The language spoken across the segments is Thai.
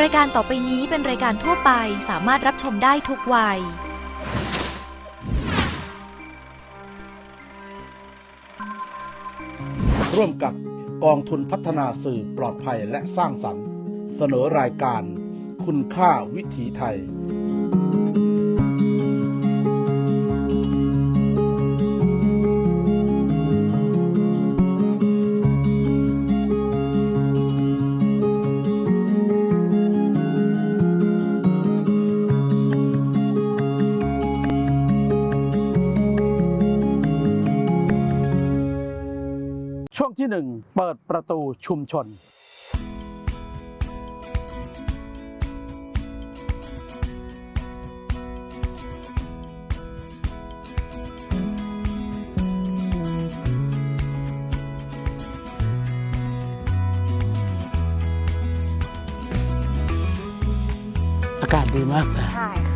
รายการต่อไปนี้เป็นรายการทั่วไปสามารถรับชมได้ทุกวัย ร่วมกับกองทุนพัฒนาสื่อปลอดภัยและสร้างสรรค์ เสนอรายการ คุณค่าวิถีไทย ปิดประตูชุมชนอากาศดีมากนะใช่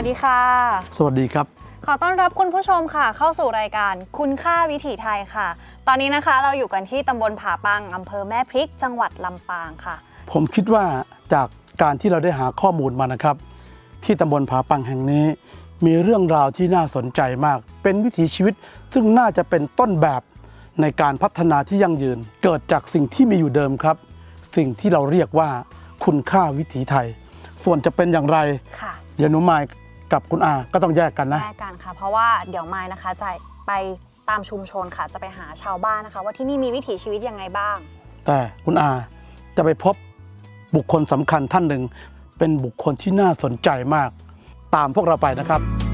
วัสดีค่ะ สวัสดีครับ ขอต้อนรับคุณผู้ชมค่ะ เข้าสู่รายการคุณค่าวิถีไทยค่ะ ตอนนี้นะคะเราอยู่กันที่ตำบลผาปังอำเภอแม่พริก จังหวัดลำปางค่ะ ผมคิดว่าจากการที่เราได้หาข้อมูลมานะครับ ที่ตำบลผาปังแห่งนี้ มีเรื่องราวที่น่าสนใจมาก เป็นวิถีชีวิตซึ่งน่าจะเป็นต้นแบบในการพัฒนาที่ยั่งยืน เกิดจากสิ่งที่มีอยู่เดิมครับ สิ่งที่เราเรียกว่าคุณค่าวิถีไทย ส่วนจะเป็นอย่างไรค่ะเดี๋ยวหนุมาย กับคุณอาก็ต้องแยกกันนะ แยกกันค่ะ เพราะว่าเดี๋ยวมายนะคะจะไปตามชุมชนค่ะ จะไปหาชาวบ้านนะคะ ว่าที่นี่มีวิถีชีวิตยังไงบ้าง แต่คุณอาจะไปพบบุคคลสำคัญท่านหนึ่ง เป็นบุคคลที่น่าสนใจมาก ตามพวกเราไปนะครับ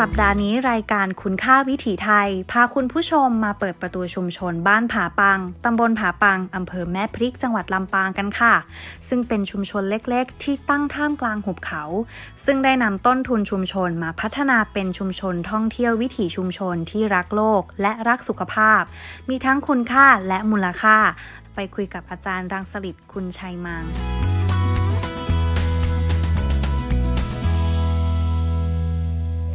สัปดาห์นี้รายการคุณค่าวิถีไทย พาคุณผู้ชมมาเปิดประตูชุมชนบ้านผาปัง ตำบลผาปัง อำเภอแม่พริกจังหวัดลำปางกันค่ะ ซึ่งเป็นชุมชนเล็กๆ ที่ตั้งท่ามกลางหุบเขา ซึ่งได้นำต้นทุนชุมชนมาพัฒนาเป็นชุมชนท่องเที่ยววิถีชุมชนที่รักโลกและรักสุขภาพ มีทั้งคุณค่าและมูลค่า ไปคุยกับอาจารย์รังสลิดคุณชัยมัง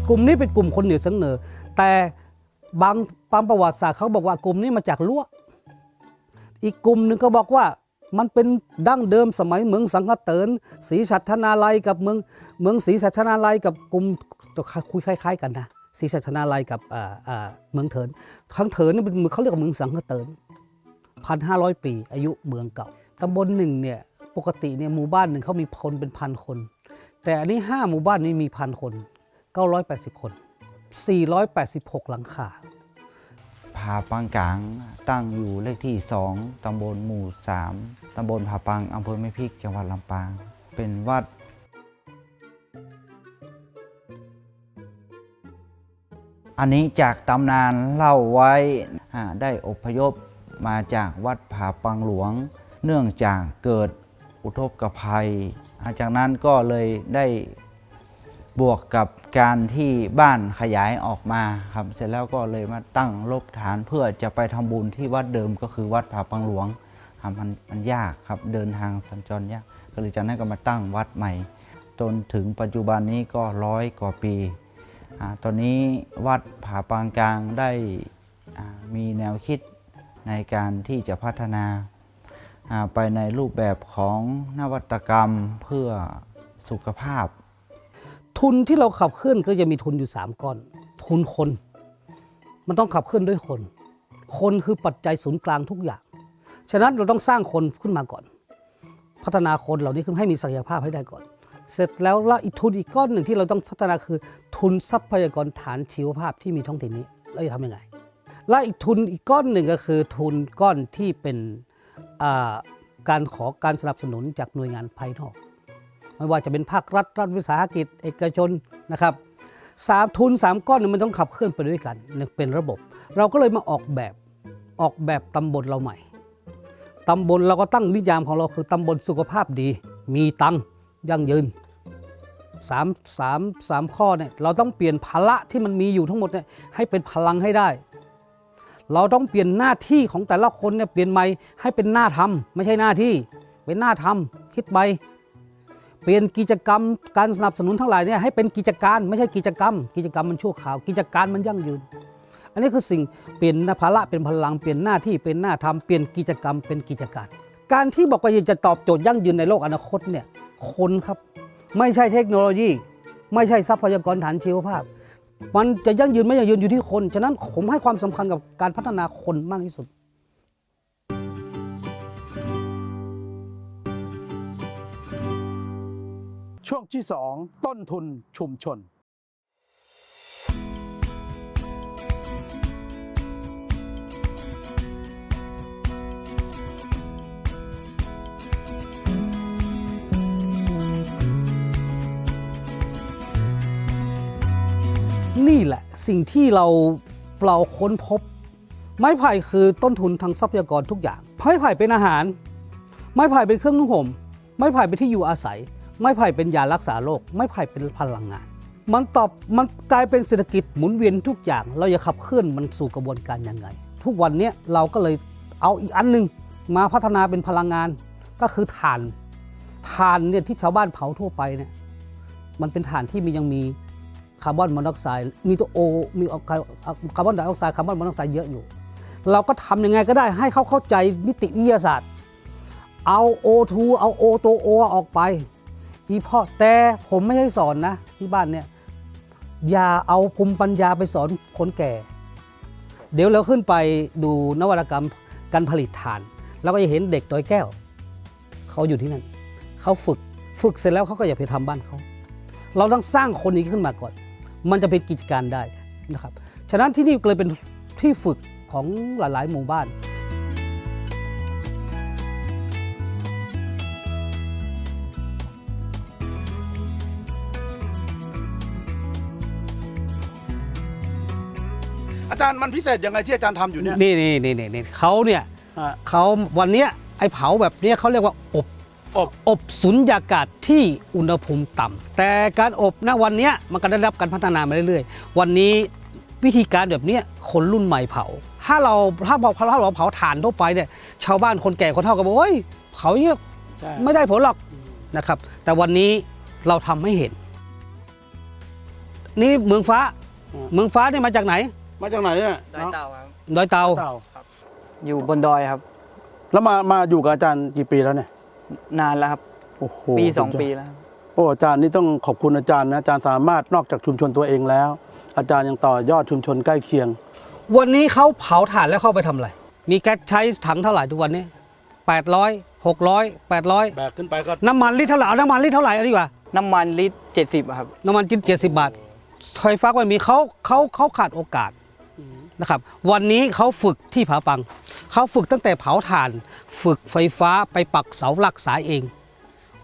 กลุ่มนี้เป็นกลุ่มคนเหนือเสนอแต่บางบางประวัติศาสตร์เขาบอกว่ากลุ่มนี้มาจากล้วอีกกลุ่มหนึ่งก็บอกว่ามันเป็นดั้งเดิมสมัยเมืองสังฆเตินศรีสัชนาลัยกับเมืองเมืองศรีสัชนาลัยกับกลุ่มคุยคล้าย ๆ กันนะศรีสัชนาลัยกับเมืองเถินทั้งเถินนี่เป็นเขาเรียกว่าเมืองสังฆเตินพันห้าร้อยปี อายุเมืองเก่าตำบลหนึ่งเนี่ยปกติเนี่ยหมู่บ้านหนึ่งเขามีคนเป็นพันคน แต่อันนี้ห้าหมู่บ้านนี้มีพันคน 980 คน 486 หลังคาผาปังกลางตั้งอยู่เลขที่ 2 ตำบลหมู่ 3 ตำบลผาปังอำเภอแม่พริก จังหวัดลำปาง เป็นวัดอันนี้จากตำนานเล่าไว้ได้อพยพมาจากวัดผาปังหลวง เนื่องจากเกิดอุทกภัย จากนั้นก็เลยได้บวกกับ การที่บ้านขยายออกมาครับ เสร็จแล้วก็เลยมาตั้งรบฐานเพื่อจะไปทำบุญที่วัดเดิมก็คือวัดผาปังหลวงครับมันมันยากครับเดินทางสัญจรยากก็เลยจากนั้นก็มาตั้งวัดใหม่ จนถึงปัจจุบันนี้ก็ร้อยกว่าปีอตอนนี้วัดผาปางกลางได้มีแนวคิดในการที่จะพัฒนาไปในรูปแบบของนวัตกรรมเพื่อสุขภาพ ทุนที่เราขับเคลื่อนก็จะมีทุนอยู่ 3ก้อน ทุนคน มันต้องขับเคลื่อนด้วยคน คนคือปัจจัยศูนย์กลางทุกอย่าง ฉะนั้นเราต้องสร้างคนขึ้นมาก่อน พัฒนาคนเหล่านี้ขึ้นให้มีศักยภาพให้ได้ก่อน เสร็จแล้วละอีกทุนอีกก้อนหนึ่งที่เราต้องพัฒนาคือ ทุนทรัพยากรฐานชีวภาพที่มีท้องถิ่นนี้เราจะทำยังไงและอีกทุนอีกก้อนหนึ่งก็คือทุนก้อนที่เป็นการขอการสนับสนุนจากหน่วยงานภายนอก ไม่ว่าจะเป็นภาครัฐรัฐวิสาหกิจ เอกชนนะครับสามทุนสามก้อนเนี่ยมันต้องขับเคลื่อนไปด้วยกันเป็นระบบ เราก็เลยมาออกแบบออกแบบตำบลเราใหม่ตำบลเราก็ตั้งนิยามของเราคือตำบลสุขภาพดี มีตังยั่งยืนสามสามสามข้อเนี่ยเราต้องเปลี่ยนภาระที่มันมีอยู่ทั้งหมดเนี่ยให้เป็นพลังให้ได้ เราต้องเปลี่ยนหน้าที่ของแต่ละคนเนี่ยเปลี่ยนใหม่ให้เป็นหน้าทำไม่ใช่หน้าที่ เป็นหน้าทำคิดไป เปลี่ยนกิจกรรมการสนับสนุนทั้งหลายเนี่ยให้เป็นกิจการไม่ใช่กิจกรรม กิจกรรมมันชั่วคราว กิจการมันยั่งยืน อันนี้คือสิ่งเปลี่ยนภาระเป็นพลังเปลี่ยนหน้าที่เป็นหน้าทำเปลี่ยนกิจกรรมเป็นกิจการ การที่บอกว่าจะตอบโจทย์ยั่งยืนในโลกอนาคตเนี่ยคนครับไม่ใช่เทคโนโลยี ไม่ใช่ทรัพยากรฐานชีวภาพ มันจะยั่งยืนไม่ยั่งยืนอยู่ที่คน ฉะนั้นผมให้ความสำคัญกับการพัฒนาคนมากที่สุด ช่วงที่ 2 ต้นทุนชุมชน นี่แหละสิ่งที่เราเราค้นพบ ไม้ไผ่คือต้นทุนทางทรัพยากรทุกอย่าง ไม้ไผ่เป็นอาหาร ไม้ไผ่เป็นเครื่องนุ่งห่ม ไม้ไผ่เป็นที่อยู่อาศัย ไม้ไผ่เป็นยารักษาโรคไม้ไผ่เป็นพลังงาน มันตอบมันกลายเป็นเศรษฐกิจหมุนเวียนทุกอย่าง เราจะขับเคลื่อนมันสู่กระบวนการยังไง ทุกวันนี้เราก็เลยเอาอีกอันหนึ่งมาพัฒนาเป็นพลังงาน ก็คือถ่านถ่านเนี่ยที่ชาวบ้านเผาทั่วไปเนี่ยมันเป็นถ่านที่มียังมีคาร์บอนมอนอกไซด์มีตัวโอมีคาร์บอนไดออกไซด์คาร์บอนมอนอกไซด์เยอะอยู่ เราก็ทำยังไงก็ได้ให้เขาเข้าใจมิติวิทยาศาสตร์ เอา O2 เอา O ตัว O ออกไป อีพ่อแต่ผมไม่ให้สอนนะ ที่บ้านเนี่ยอย่าเอาภูมิปัญญาไปสอนคนแก่ เดี๋ยวเราขึ้นไปดูนวัตกรรมการผลิตถ่านเราก็จะเห็นเด็กดอยแก้ว เขาอยู่ที่นั่น เขาฝึกฝึกเสร็จแล้วเขาก็อย่าไปทำบ้านเขา เราต้องสร้างคนนี้ขึ้นมาก่อน มันจะเป็นกิจการได้นะครับ ฉะนั้นที่นี่เลยเป็นที่ฝึกของหลาย ๆ หมู่บ้าน อาจารย์มันพิเศษยังไงที่อาจารย์ทำอยู่เนี่ย นี่นี่นี่นี่นี่เขาเนี่ยฮะ เขาวันเนี้ยไอ้เผาแบบเนี้ยเขาเรียกว่าอบอบ อบสุญญากาศที่อุณหภูมิต่ำแต่การอบณวันเนี้ยมันก็ได้รับการพัฒนามาเรื่อยๆ วันนี้วิธีการแบบเนี้ยคนรุ่นใหม่เผา ถ้าเราถ้าบอกถ้าเราเผาถ่านทั่วไปเนี่ยชาวบ้านคนแก่คนเฒ่าก็บอกโอ้ยเผาเนี้ยใช่ไม่ได้ผลหรอกนะครับ แต่วันนี้เราทำให้เห็น นี่เมืองฟ้า เมืองฟ้านี่มาจากไหน มาจากไหนเนี่ยดอยเต่าครับดอยเตาเต่าอยู่บนดอยครับ แล้วมามาอยู่กับอาจารย์กี่ปีแล้วเนี่ยนานแล้วครับ โอ้โหปีสองสุดยดปีแล้วครับโอ้อาจารย์นี่ต้องขอบคุณอาจารย์นะอาจารย์สามารถนอกจากชุมชนตัวเองแล้ว อาจารย์ยังต่อยอดชุมชนใกล้เคียง วันนี้เขาเผาถ่านแล้วเข้าไปทำอะไร มีแก๊สใช้ถังเท่าไหร่ทุกวันนี้800 600 800แบกขึ้นไปก็น้ำมันลิตรเท่าไหร่เอาน้ำมันลิตรเท่าไหร่เอาดีกว่า น้ำมันลิตรเจ็ดสิบครับ น้ำมันจิตเจ็ดสิบบาทไฟฟ้าก็ไม่มีเขาเขาเขาขาดโอกาส นะครับวันนี้เขาฝึกที่ผาปัง เขาฝึกตั้งแต่เผาถ่าน ฝึกไฟฟ้าไปปักเสาหลักสายเอง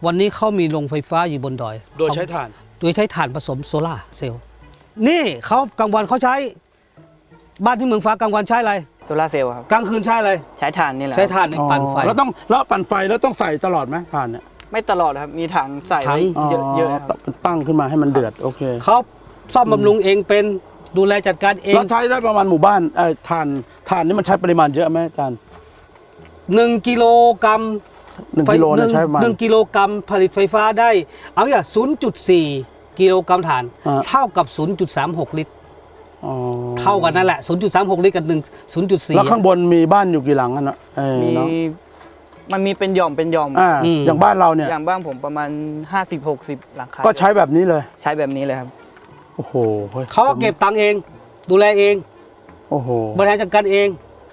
วันนี้เขามีโรงไฟฟ้าอยู่บนดอยโดยใช้ถ่าน โดยใช้ถ่านผสมโซลาร์เซลล์นี่เขากลางวันเขาใช้ บ้านที่เมืองฟ้ากลางวันใช้อะไรโซลาร์เซลล์ครับ กลางคืนใช้อะไรใช้ถ่านนี่แหละใช้ถ่านในปั่นไฟ แล้วต้องแล้วปั่นไฟแล้วต้องใส่ตลอดไหมถ่านเนี่ยไม่ตลอดครับ มีถังใส่ถัไว้ง เยอะเยอะครับต้องตั้งขึ้นมาให้มันเดือด โอเค เขาซ่อมบำรุงเองเป็น ดูแลจัดการเองเราใช้ได้ประมาณหมู่บ้านเอ่อถ่านถ่านนี่มันใช้ปริมาณเยอะไหมอาจารย์1กิโลกรัมหนึ่งกิโลหเนี่ยนึ่งใช้ประมาณหนึ่งกิโลกรัมผลิตไฟฟ้าได้ เอาอย่าง0.4กิโลกรัมถ่านอ่าเท่ากับ 0.36 ลิตรอ๋อเท่ากันนั่นแหละ 0.36 ลิตรกับ1 0.4 แล้วข้างบนมีบ้านอยู่กี่หลังกันเนาะเออมีเนาะมันมีเป็นหย่อมเป็นหย่อมอ่าอืมอย่างบ้านเราเนี่ยอย่างบ้านผมประมาณ 50 60 หลังคาก็ใช้แบบนี้เลย ใช้แบบนี้เลยครับ โอ้โหฮ้ยเขาก็เก็บตังค์เอง ดูแลเองโอ้โหบริหารจัดการเอง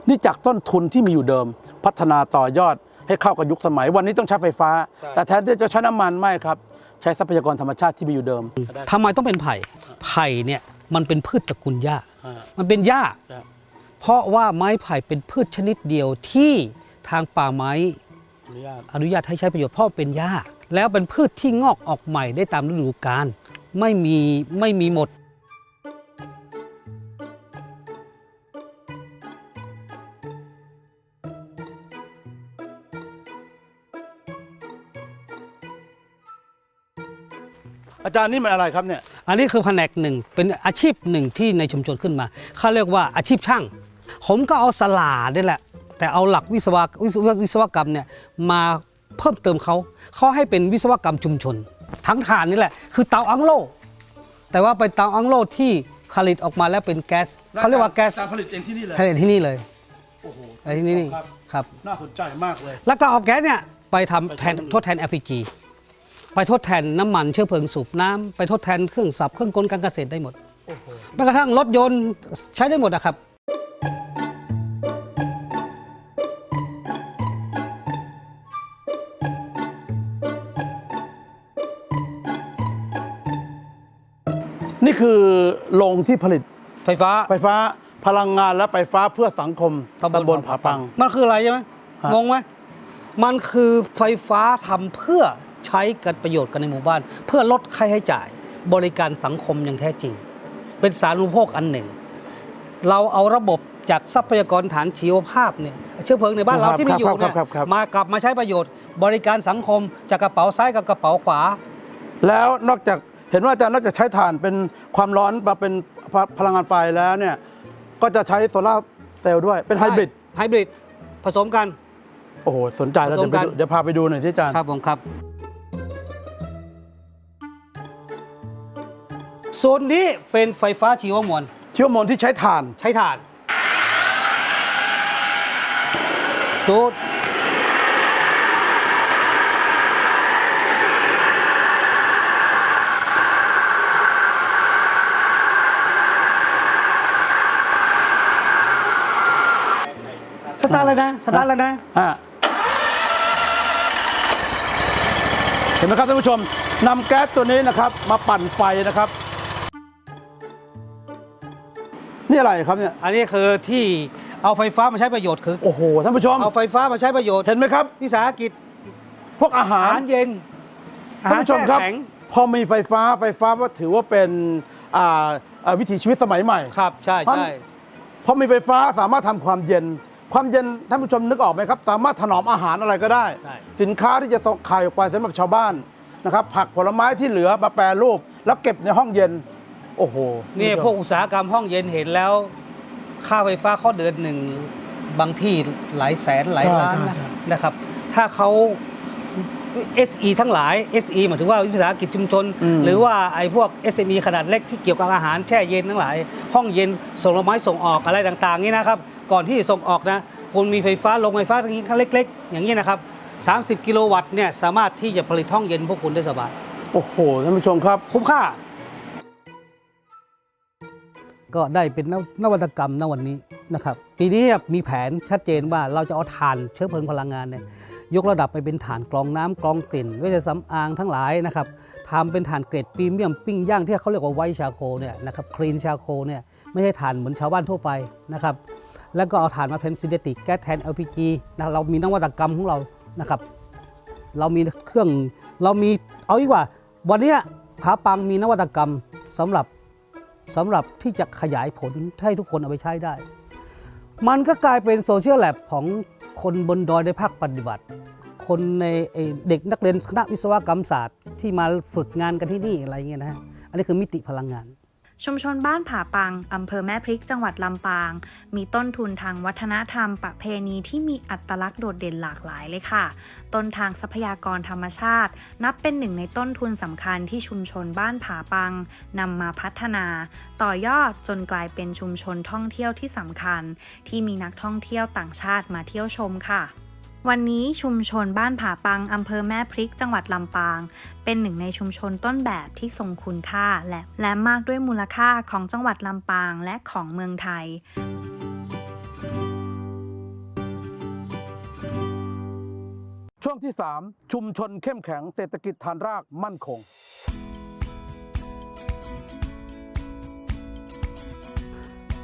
นี่จากต้นทุนที่มีอยู่เดิม พัฒนาต่อยอดให้เข้ากับยุคสมัย วันนี้ต้องใช้ไฟฟ้าแต่แทนที่จะใช้น้ำมันไม่ครับ ใช้ทรัพยากรธรรมชาติที่มีอยู่เดิม ทำไมต้องเป็นไผ่ ไผ่เนี่ยมันเป็นพืชตระกูลหญ้า มันเป็นหญ้า ครับ เพราะว่าไม้ไผ่เป็นพืชชนิดเดียวที่ทางป่าไม้ อนุญาต อนุญาตให้ใช้ประโยชน์เพราะเป็นหญ้า แล้วเป็นพืชที่งอกออกใหม่ได้ตามฤดูกาล ไม่มีไม่มีหมด อาจารย์นี่มันอะไรครับเนี่ย อันนี้คือแผนกหนึ่งเป็นอาชีพหนึ่งที่ในชุมชนขึ้นมาเขาเรียกว่าอาชีพช่าง ผมก็เอาสลานี่แหละ แต่เอาหลักวิศวะวิศววิศวกรรมเนี่ยมาเพิ่มเติมเขาเขาให้เป็นวิศวกรรมชุมชน ทั้งถ่านนี่แหละ คือเตาอังโล แต่ว่าเป็นเตาอังโลที่ผลิตออกมาแล้วเป็นแก๊สเขาเรียกว่าแก๊สการผลิตเองที่นี่เลยผลิตที่นี่เลยโอ้โหผลิตที่นี่ครับครับน่าสนใจมากเลย แล้วก็เอาแก๊สเนี่ยไปทำไปแทนทำทดแทน LPG ไปทดแทนน้ำมันเชื้อเพลิงสูบน้ำไปทดแทนเครื่องสับเครื่องกลการเกษตรได้หมดแม้กระทั่งรถยนต์ใช้ได้หมดนะครับ คือโรงที่ผลิตไฟฟ้า ไฟฟ้าพลังงานและไฟฟ้าเพื่อสังคมตำบลผาปัง มันคืออะไรใช่ไหมฮะงงไหมมันคือไฟฟ้าทำเพื่อใช้กันประโยชน์กันในหมู่บ้าน เพื่อลดค่าใช้จ่าย บริการสังคมอย่างแท้จริง เป็นสาธารณูปโภคอันหนึ่ง เราเอาระบบจากทรัพยากรฐานชีวภาพเนี่ยเชื้อเพลิงในบ้านเราที่มีอยู่ครับเนี่ยครับครับมากลับมาใช้ประโยชน์ บริการสังคมจากกระเป๋าซ้ายกับกระเป๋าขวา แล้วนอกจาก เห็นว่าอาจารย์นอกจากใช้ถ่านเป็นความร้อนมาเป็นพพลังงานไฟแล้วเนี่ยก็จะใช้โซลาร์เซลล์ด้วยเป็นไฮบริดไฮบริดผสมกัน โอ้โห สนใจแล้วผสเดี๋ยวไปมกันดูเดี๋ยวพาไปดูหน่อยที่อาจารย์ครับผมครับโซนนี้เป็นไฟฟ้าชีวมวลเชื้อมวลที่ใช้ถ่านใช้ถ่านดูดส ตาร์ทเลยนะสตาร์ทเลยนะฮะเห็นไหมครับท่านผู้ชมนำแก๊สตัวนี้นะครับ มาปั่นไฟนะครับ นี่อะไรครับเนี่ยอันนี้คือที่เอาไฟฟ้ามาใช้ประโยชน์คือ โอ้โหท่านผู้ชมเอาไฟฟ้ามาใช้ประโยชน์เห็นไหมครับวิสาหกิจพวกอาหาอารหารเย็นอาท่านหารผู้ชมครับแช่แข็งพอมีไฟฟ้าไฟฟ้าก็ถือว่าเป็นอ่าอ่าวิถีชีวิตสมัยใหม่ ครับใช่เพราะใช่พอมีไฟฟ้าสามารถทำความเย็น ความเย็นท่านผู้ชมนึกออกไหมครับ สามารถถนอมอาหารอะไรก็ได้ ใช่ สินค้าที่จะส่งขายออกไปสำหรับชาวบ้านนะครับ ผักผลไม้ที่เหลือมาแปรรูป แล้วเก็บในห้องเย็น โอ้โหนี่ท่าพวกผู้ชมอุตสาหกรรมห้องเย็นเห็นแล้ว ค่าไฟฟ้าเขาเดือนหนึ่งบางที่หลายแสนหลายล้านนะนะครับ ถ้าเขา SE ทั้งหลาย SE หมายถึงว่าวิสาหกิจชุมชนหรือว่าไอ้พวก SME ขนาดเล็กที่เกี่ยวกับอาหารแช่เย็นทั้งหลาย ห้องเย็นส่งผลไม้ส่งออกอะไรต่างๆนี่นะครับ ก่อนที่จะส่งออกนะคุณมีไฟฟ้าลงไฟฟ้าทั้งนี้เล็ก ๆ อย่างนี้นะครับ 30 กิโลวัตต์เนี่ยสามารถที่จะผลิตห้องเย็นพวกคุณได้สบาย โอ้โหท่านผู้ชมครับ คุ้มค่า ก็ได้เป็นนวัตกรรมณวันนี้นะครับปีนี้มีแผนชัดเจนว่าเราจะเอาถ่านเชื้อเพลิงพลังงานเนี่ยยกระดับไปเป็นถ่านกรองน้ำกรองกลิ่นเวชสำอางทั้งหลายนะครับทำเป็นถ่านเกรดพรีเมียมปิ้งย่างที่เขาเรียกว่าไวชาโคเนี่ยนะครับคลีนชาโคเนี่ยไม่ใช่ถ่านเหมือนชาวบ้านทั่วไปนะครับแล้วก็เอาถ่านมาเป็นซินเทติกแก๊สแทน LPG นะเรามีนวัตกรรมของเรานะครับ เรามีเครื่องเรามีเอาอีกว่า วันนี้ยผาปังมีนวัตกรรมสำหรับ สำหรับที่จะขยายผลให้ทุกคนเอาไปใช้ได้ มันก็กลายเป็นโซเชียลแลบของคนบนดอยในภาคปฏิบัติ คนในเด็กนักเรียนคณะวิศวกรรมศาสตร์ที่มาฝึกงานกันที่นี่อะไรเงี้ยนะฮะ อันนี้คือมิติพลังงาน ชุมชนบ้านผาปัง อำเภอแม่พริกจังหวัดลำปาง มีต้นทุนทางวัฒนธรรม ประเพณีที่มีอัตลักษณ์โดดเด่นหลากหลายเลยค่ะ ต้นทางทรัพยากรธรรมชาติ นับเป็นหนึ่งในต้นทุนสำคัญที่ชุมชนบ้านผาปังนำมาพัฒนา ต่อยอดจนกลายเป็นชุมชนท่องเที่ยวที่สำคัญ ที่มีนักท่องเที่ยวต่างชาติมาเที่ยวชมค่ะ วันนี้ชุมชนบ้านผาปังอำเภอแม่พริกจังหวัดลำปาง เป็นหนึ่งในชุมชนต้นแบบที่ทรงคุณค่าและและมากด้วยมูลค่าของจังหวัดลำปางและของเมืองไทยช่วงที่ 3 ชุมชนเข้มแข็งเศรษฐกิจฐานรากมั่นคง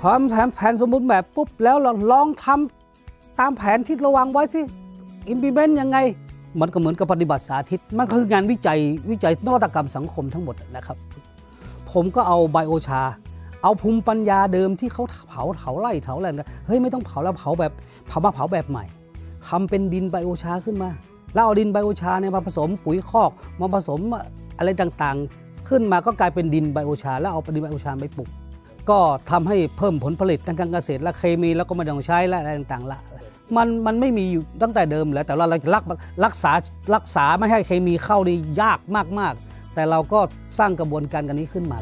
พร้อมแถมแผนสมบูรณ์แบบปุ๊บ แล้วเราลองทำตามแผนที่เราวางไว้สิ implement ยังไง มันก็เหมือนกับปฏิบัติสาธิต มันคืองานวิจัยวิจัยนวัตกรรมสังคมทั้งหมดนะครับ ผมก็เอาไบโอชา เอาภูมิปัญญาเดิมที่เขาเผาเผาไร่เผาอะไรนเฮ้ยไม่ต้องเผาแล้วเผาแบบเผามาเผาแบบใหม่ทำเป็นดินไบโอชาขึ้นมาแล้วเอาดินไบโอชาเนี่ยมาผสมปุ๋ยคอกมาผสมอะไรต่างๆ ขึ้นมาก็กลายเป็นดินไบโอชา แล้วเอาดินไบโอชาไปปลูกก็ทำให้เพิ่มผลผลิตทางการเกษตรและเคมีแล้วก็ไม่ต้องใช้และอะไรต่างๆละ มันมันไม่มีอยู่ตั้งแต่เดิมแล้วแต่ว่าเรารักรักษารักษาไม่ให้เคมีเข้านี่ยากมากๆ แต่เราก็สร้างกระบวนการกันนี้ขึ้นมา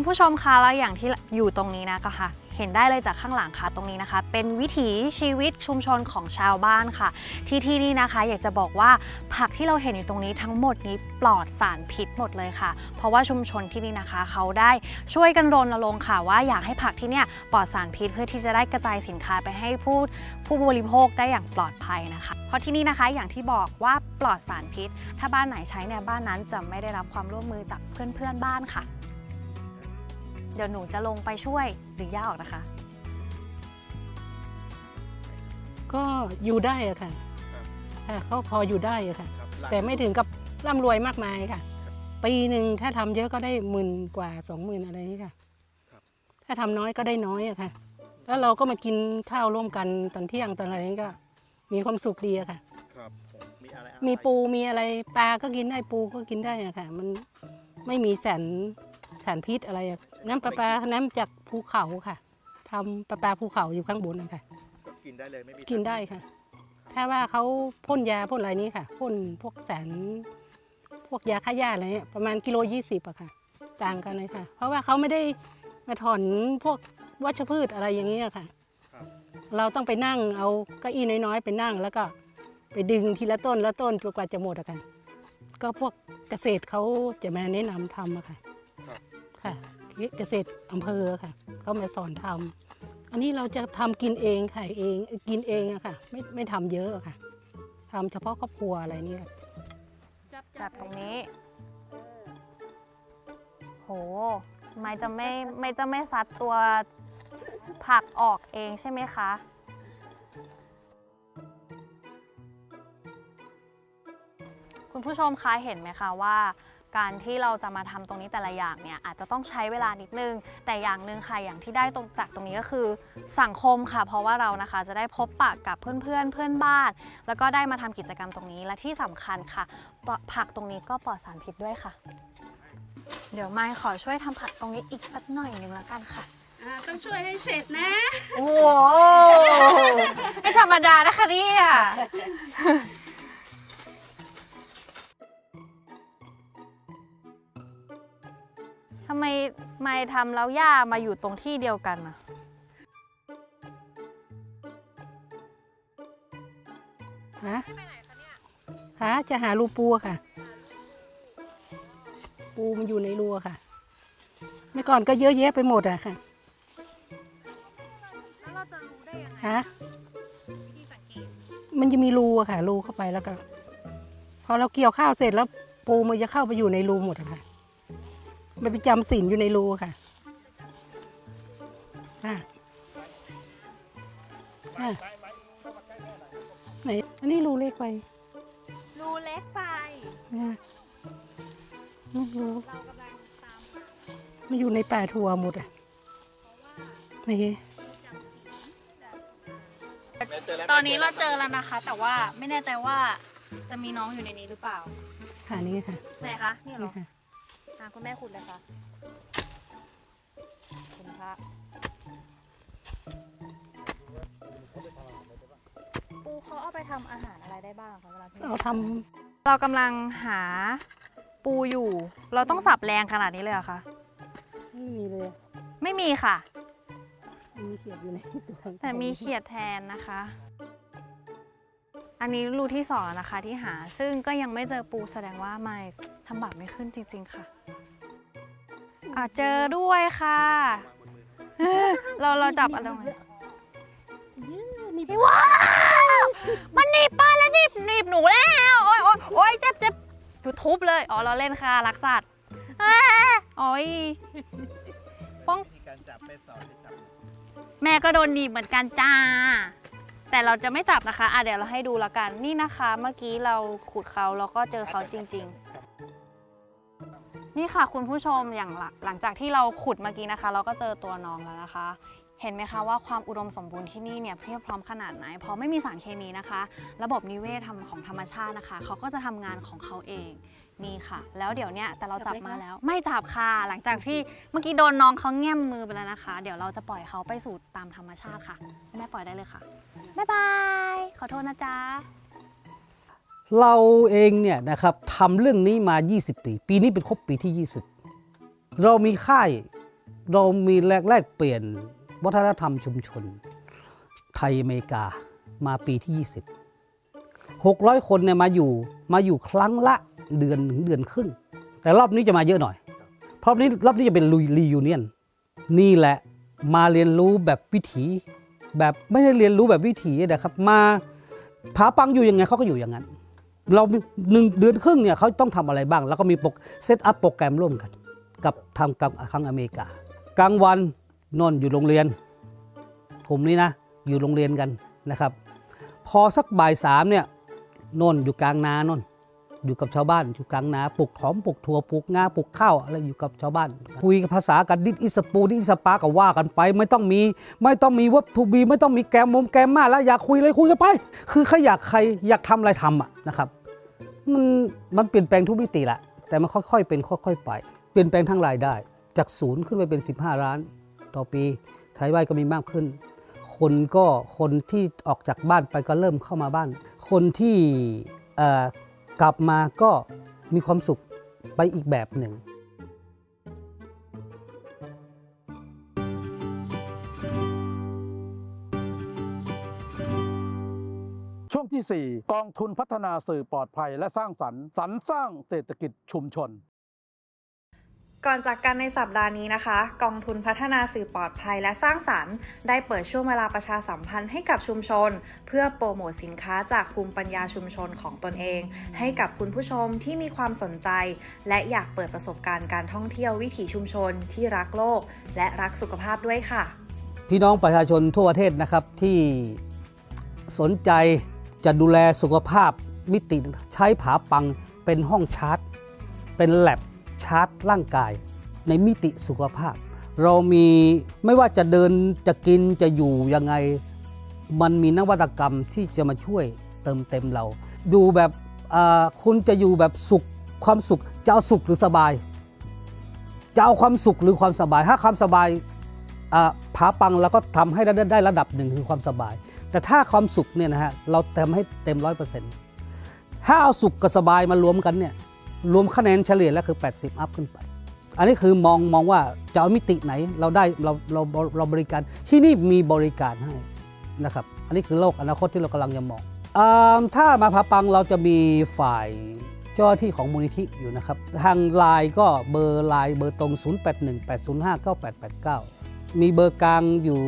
คุณผู้ชมคะแล้วอย่างที่อยู่ตรงนี้นะก็ค่ะ เห็นได้เลยจากข้างหลังค่ะตรงนี้นะคะ เป็นวิถีชีวิตชุมชนของชาวบ้านค่ะ ที่ที่นี่นะคะ อยากจะบอกว่าผักที่เราเห็นอยู่ตรงนี้ทั้งหมดนี้ปลอดสารพิษหมดเลยค่ะ เพราะว่าชุมชนที่นี่นะคะ เขาได้ช่วยกันรณรงค์ค่ะ ว่าอยากให้ผักที่เนี่ยปลอดสารพิษเพื่อที่จะได้กระจายสินค้าไปให้ผู้ผู้บริโภคได้อย่างปลอดภัยนะคะ เพราะที่นี่นะคะอย่างที่บอกว่าปลอดสารพิษ ถ้าบ้านไหนใช้เนี่ยบ้านนั้นจะไม่ได้รับความร่วมมือจากเพื่อนๆบ้านค่ะ เดี๋ยวหนูจะลงไปช่วยหรือย่าออกนะคะ ก็อยู่ได้อะค่ะค่ะเขาพออยู่ได้อะค่ะแต่ไม่ถึงกับร่ำรวยมากมายค่ะ ปีหนึ่งถ้าทำเยอะก็ได้หมื่นกว่าสองหมื่นอะไรนี่ค่ะถ้าทำน้อยก็ได้น้อยอะค่ะ แล้วเราก็มากินข้าวร่วมกันตอนเที่ยงตอนอะไรนี้ก็ มีความสุขดีอะค่ะ ครับผมมีอะไรอร่อยมีปูมีอะไรปลาก็กินได้ปูก็กินได้อะค่ะ มันไม่มีสารสารพิษอะไรอะ น้ำประปาน้ำจากภูเขาค่ะทำประปาภูเขาอยู่ข้างบนนะคะก็กินได้เลยไม่มีกินได้ค่ะ ถ้าว่าเขาพ่นยาพ่นอะไรนี้ค่ะพ่นพวกสารพวกยาฆ่าหญ้าอะไรเนี่ยประมาณกิโลยี่สิบอะค่ะ ต่างกันเลยค่ะ เพราะว่าเขาไม่ได้มาถอนพวกวัชพืชอะไรอย่างนี้ยค่ะ ครับเราต้องไปนั่งเอาเก้าอี้น้อยๆไปนั่ง แล้วก็ไปดึงทีละต้นละต้นจนกว่าจะหมดอะค่ะ ก็พวกเกษตรเขาจะมาแนะนำทำอะค่ะ ครับ ค่ะ เกษตรอำเภอค่ะ เขามาสอนทำอันนี้เราจะทำกินเองขายเองกินเองอะค่ะ ไม่ไม่ทำเยอะอะค่ะทำเฉพาะครอบครัวอะไรเนี่ยจับตรงนี้ โห ไม่จะไม่ไม่จะไม่ซัดตัวผักออกเองใช่ไหมคะคุณผู้ชมคะเห็นไหมคะว่า การที่เราจะมาทำตรงนี้แต่ละอย่างเนี่ยอาจจะต้องใช้เวลานิดนึง แต่อย่างหนึ่งค่ะอย่างที่ได้ตรงจากตรงนี้ก็คือสังคมค่ะ เพราะว่าเรานะคะจะได้พบปะกับเพื่อนเพื่อนๆเพื่อนบ้าน แล้วก็ได้มาทำกิจกรรมตรงนี้และที่สำคัญค่ะปลอดผักตรงนี้ก็ปลอดสารพิษด้วยค่ะ เดี๋ยวไม่ขอช่วยทำผักตรงนี้อีกสักหน่อยหนึงแล้วกันค่ะต้องช่วยให้เสร็จนะ โอ้โหไม่ธรรมดานะคะเนี่ย ไมไม่ทำแล้วย่ามาอยู่ตรงที่เดียวกันอะฮะฮะจะหารูปูอะค่ะ ปูมันอยู่ในรูอะค่ะ เมื่อก่อนก็เยอะแยะไปหมดอะค่ะแล้วเราจะรู้ได้ยังไงฮะวิธีสังเกตมันจะมีรูอะค่ะ รูเข้าไปแล้วก็ พอเราเกี่ยวข้าวเสร็จแล้วปูมันจะเข้าไปอยู่ในรูหมดอะค่ะ มันไปจำศีลอยู่ในรูค่ะอะอะไหนอันนี้รูเล็กไปรูเล็กไปนะไม่รู้เรากำลังตามหามันอยู่ในป่าทัวหมดอะนี่ตอนนี้เราเจอแล้วนะคะ แต่ว่าไม่แน่ใจว่าจะมีน้องอยู่ในนี้หรือเปล่าค่ะนี่ค่ะไหนคะนี่เหรนี่อค่ะ อะคุณแม่ขุดเลยค่ะ คุณพระปูเขาเอาไปทำอาหารอะไรได้บ้างคะเวลาที่เราทเรากำลังหาปูอยู่ เราต้องสับแรงขนาดนี้เลยเหรอคะำไม่มีเลยไม่มีค่ะ มีเขียดอยู่ในตัวแต่มีเขียดแทนนะคะ อันนี้รูที่สองแล้วนะคะที่หา ซึ่งก็ยังไม่เจอปูแสดงว่าไม่ทำบาปไม่ขึ้นจริง ๆ ค่ะอะเจอด้วยค่ะ เราเราจับอะไรไว้พี่ว้าวมันหนีบปลาแล้วหนีบหนีบหนูแล้ว โอ๊ยโอ๊ยโอ๊ยเจ็บเจ็บอยู่ทุบเลย อ๋อเราเล่นค่ะรักสัตว์เอ้ยโอ๊ยป้องวิธีการจับไม่สอนให้จับ แม่ก็โดนหนีบเหมือนกันจ้า แต่เราจะไม่จับนะคะ อะเดี๋ยวเราให้ดูแล้วกัน นี่นะคะ เมื่อกี้เราขุดเขาแล้วก็เจอเขาจริง ๆ นี่ค่ะคุณผู้ชมอย่างหลังหลังจากที่เราขุดเมื่อกี้นะคะ เราก็เจอตัวน้องแล้วนะคะ เห็นไหมคะว่าความอุดมสมบูรณ์ที่นี่เนี่ยเพียบพร้อมขนาดไหน เพราะไม่มีสารเคมีนะคะ ระบบนิเวศทำของธรรมชาตินะคะ เขาก็จะทำงานของเขาเอง นี่ค่ะ แล้วเดี๋ยวเนี้ยแต่เราจับมาแล้ว ไม่จับค่ะ หลังจากที่เมื่อกี้โดนน้องเขาแง้มมือไปแล้วนะคะ เดี๋ยวเราจะปล่อยเขาไปสู่ตามธรรมชาติค่ะ แม่ปล่อยได้เลยค่ะ บ๊ายบาย ขอโทษนะจ๊ะ เราเองเนี่ยนะครับทำเรื่องนี้มา 20 ปี ปีนี้เป็นครบปีที่ 20 เรามีค่าย เรามีแลกแลกเปลี่ยนวัฒนธรรมชุมชน ไทยอเมริกามาปีที่ 20 600 คนเนี่ยมาอยู่มาอยู่ครั้งละเดือนถึงเดือนครึ่ง แต่รอบนี้จะมาเยอะหน่อย เพราะนี้รอบนี้จะเป็นลุยรียูเนียน นี่แหละมาเรียนรู้แบบวิถี แบบไม่ได้เรียนรู้แบบวิถีนะครับ มาผาปังอยู่ยังไงเขาก็อยู่อย่างนั้น เราหนึ่งเดือนครึ่งเนี่ยเขาต้องทำอะไรบ้าง แล้วก็มีโปรเซตอัพโปรแกรมร่วมกัน กับทางกับทางอเมริกา กลางวันนอนอยู่โรงเรียนกลุ่มนี้นะ อยู่โรงเรียนกันนะครับ พอสักบ่ายสามเนี่ยนอนอยู่กลางนานน อยู่กับชาวบ้านอยู่กลางนาปลูกหอมปลูกถั่วปลูกงาปลูกข้าวอะไรอยู่กับชาวบ้าน คุยภาษากันดิดอิสปูดิอิสปาก็ว่ากันไป ไม่ต้องมี ไม่ต้องมีวัตถุบีไม่ต้องมีแกมมมแกมมาแล้วอยากคุยเลยคุยกันไป คือใครอยากใครอยากทำอะไรทำอะนะครับมันมันเปลี่ยนแปลงทุกมิติแหละแต่มันค่อยๆเป็นค่อยๆไป เปลี่ยนแปลงทั้งรายได้ จากศูนย์ขึ้นไปเป็น 15 ล้าน ต่อปีใช้ไว้ก็มีมากขึ้น คนก็คนที่ออกจากบ้านไปก็เริ่มเข้ามาบ้าน คนที่ กลับมาก็มีความสุขไปอีกแบบหนึ่งช่วงที่ 4 กองทุนพัฒนาสื่อปลอดภัยและสร้างสรรค์สรรสร้างเศรษฐกิจชุมชน ก่อนจากกันในสัปดาห์นี้นะคะ กองทุนพัฒนาสื่อปลอดภัยและสร้างสรรค์ ได้เปิดช่วงเวลาประชาสัมพันธ์ให้กับชุมชน เพื่อโปรโมทสินค้าจากภูมิปัญญาชุมชนของตนเอง ให้กับคุณผู้ชมที่มีความสนใจ และอยากเปิดประสบการณ์การท่องเที่ยววิถีชุมชนที่รักโลก และรักสุขภาพด้วยค่ะ พี่น้องประชาชนทั่วประเทศนะครับที่สนใจจะดูแลสุขภาพมิติใช้ผาปังเป็นห้องชาร์จ เป็นแลบ ชาร์จร่างกายในมิติสุขภาพ เรามีไม่ว่าจะเดินจะกินจะอยู่ยังไง มันมีนวัตกรรมที่จะมาช่วยเติมเต็มเรา อยู่แบบคุณจะอยู่แบบสุขความสุขจะเอาสุขหรือสบาย จะเอาความสุขหรือความสบาย ถ้าความสบายผาปังแล้วก็ทำให้ได้ได้ระดับหนึ่งคือความสบาย แต่ถ้าความสุขเนี่ยนะฮะเราเต็มให้เต็มร้อยเปอร์เซ็นต์ถ้าเอาสุขกับสบายมารวมกันเนี่ย รวมคะแนนเฉลี่ยแล้วคือ 80 อัพขึ้นไป อันนี้คือมองมองว่าจะเอามิติไหนเราได้เราเราเราบริการที่นี่มีบริการให้นะครับ อันนี้คือโลกอนาคตที่เรากำลังจะมองอถ้ามาผาปังเราจะมีฝ่ายเจ้าหน้าที่ของมูลนิธิอยู่นะครับ ทางไลน์ก็เบอร์ไลน์เบอร์ตรง 0818059889 มีเบอร์กลางอยู่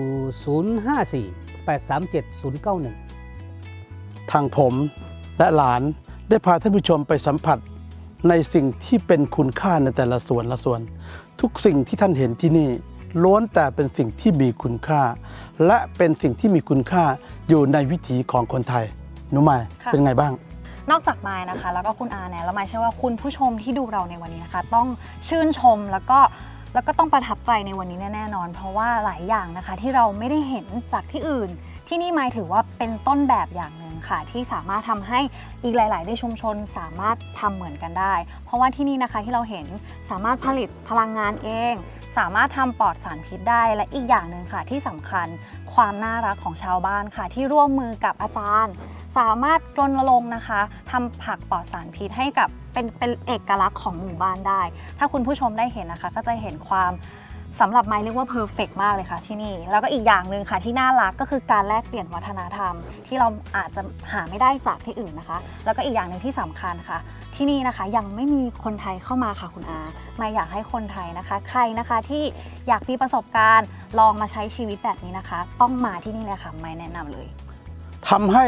054-837-091 ทางผมและหลานได้พาท่านผู้ชมไปสัมผัส ในสิ่งที่เป็นคุณค่าในแต่ละส่วนละส่วน ทุกสิ่งที่ท่านเห็นที่นี่ ล้วนแต่เป็นสิ่งที่มีคุณค่า และเป็นสิ่งที่มีคุณค่าอยู่ในวิถีของคนไทยหนุมายค่ะเป็นไงบ้างนอกจากมายนะคะ แล้วก็คุณอาเนี่ยแล้วมายเชื่อว่าคุณผู้ชมที่ดูเราในวันนี้นะคะ ต้องชื่นชมแล้วก็แล้วก็ต้องประทับใจในวันนี้แน่ๆนอน เพราะว่าหลายอย่างนะคะที่เราไม่ได้เห็นจากที่อื่น ที่นี่มายถือว่าเป็นต้นแบบอย่างหนึ่ง ค่ะ ที่สามารถทำให้อีกหลาย ๆ ในชุมชนสามารถทำเหมือนกันได้ เพราะว่าที่นี่นะคะที่เราเห็นสามารถผลิตพลังงานเอง สามารถทำปลอดสารพิษได้และอีกอย่างหนึ่งค่ะ ที่สำคัญความน่ารักของชาวบ้านค่ะ ที่ร่วมมือกับอาจารย์ สามารถรณรงค์นะคะทำผักปลอดสารพิษให้กับเป็นเป็นเอกลักษณ์ของหมู่บ้านได้ ถ้าคุณผู้ชมได้เห็นนะคะ ก็จะเห็นความ สำหรับไม้เรียกว่าเพอร์เฟกมากเลยค่ะที่นี่ แล้วก็อีกอย่างหนึ่งค่ะที่น่ารักก็คือการแลกเปลี่ยนวัฒนธรรม ที่เราอาจจะหาไม่ได้จากที่อื่นนะคะ แล้วก็อีกอย่างหนึ่งที่สำคัญค่ะ ที่นี่นะคะยังไม่มีคนไทยเข้ามาค่ะคุณอาไม่อยากให้คนไทยนะคะ ใครนะคะที่อยากมีประสบการณ์ลองมาใช้ชีวิตแบบนี้นะคะ ต้องมาที่นี่เลยค่ะไม่แนะนำเลยทำให้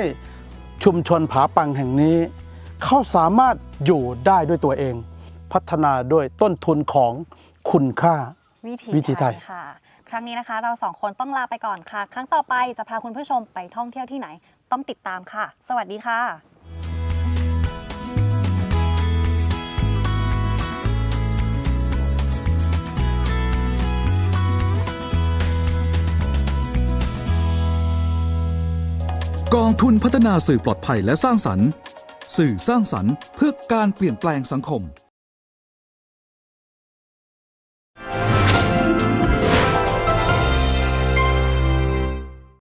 ชุมชนผาปังแห่งนี้เขาสามารถอยู่ได้ด้วยตัวเอง พัฒนาด้วยต้นทุนของคุณค่า วิถีไทยค่ะ ครั้งนี้นะคะ เราสองคนต้องลาไปก่อนค่ะ ครั้งต่อไปจะพาคุณผู้ชมไปท่องเที่ยวที่ไหน ต้องติดตามค่ะ สวัสดีค่ะกองทุนพัฒนาสื่อปลอดภัยและสร้างสรรค์ สื่อสร้างสรรค์เพื่อการเปลี่ยนแปลงสังคม